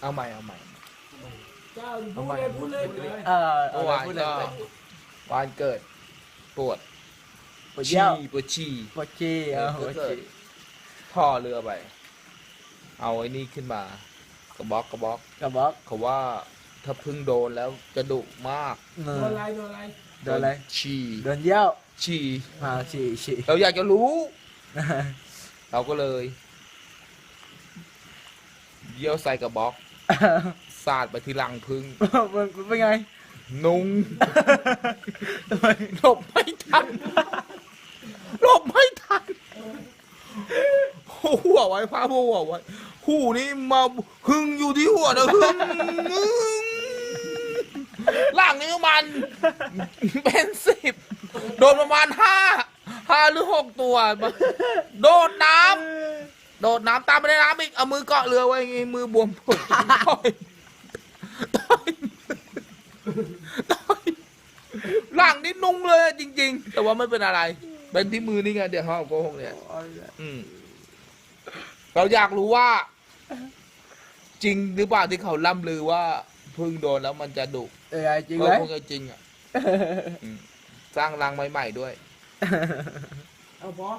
เอาใหม่เอาใหม่เจ้าพูดเลยพูดเลยเออเอาเมื่อเลวายนพูดเลยก็วันเกิดปวดปวดเยี่ยวปวดฉี่ปวดขี้เออปวดก็เกิดขี้ท่อเรือไป เอาไอ้นี่ขึ้นมา กระบอกกระบอกกระบอกเขาว่าถ้าพึ่งโดนแล้วจะดุมากเอโดอนอะไรโดนอะไรโดนอะไรฉี่โดนเยี่ยวฉี่มาฉี่ฉี่เราอยากจะรู้ เราก็เลย เยี่ยวใส่กระบอก สาดไปที่รังพึ่งมันเป็นไง นุงทำไมหลบไม่ทันหลบไม่ทันหัวไว้พาหัวไว้หูนี่มาหึงอยู่ที่หัวนะหึงหึงล่างนี้มัน เป็นสิบโดนประมาณห้าห้าหรือหกตัว โดดน้ำ โดดน้ำตามไปในน้ำอีก เอามือเกาะเรือไว้อย่างงี้มือบวมปวดต่อยต่อยต่อยหลังนี่นุ่งเลยจริง ๆ แต่ว่าไม่เป็นอะไร เป็นที่มือนี่ไงเดี๋ยวเขาเอาโกหกเนี่ย อืม เราอยากรู้ว่า จริงหรือเปล่าที่เขาล่ำลือว่าพึ่งโดนแล้วมันจะดุเออจริงไหมคงจะจริงอะอืมสร้างรังใหม่ๆด้วย เอาพอ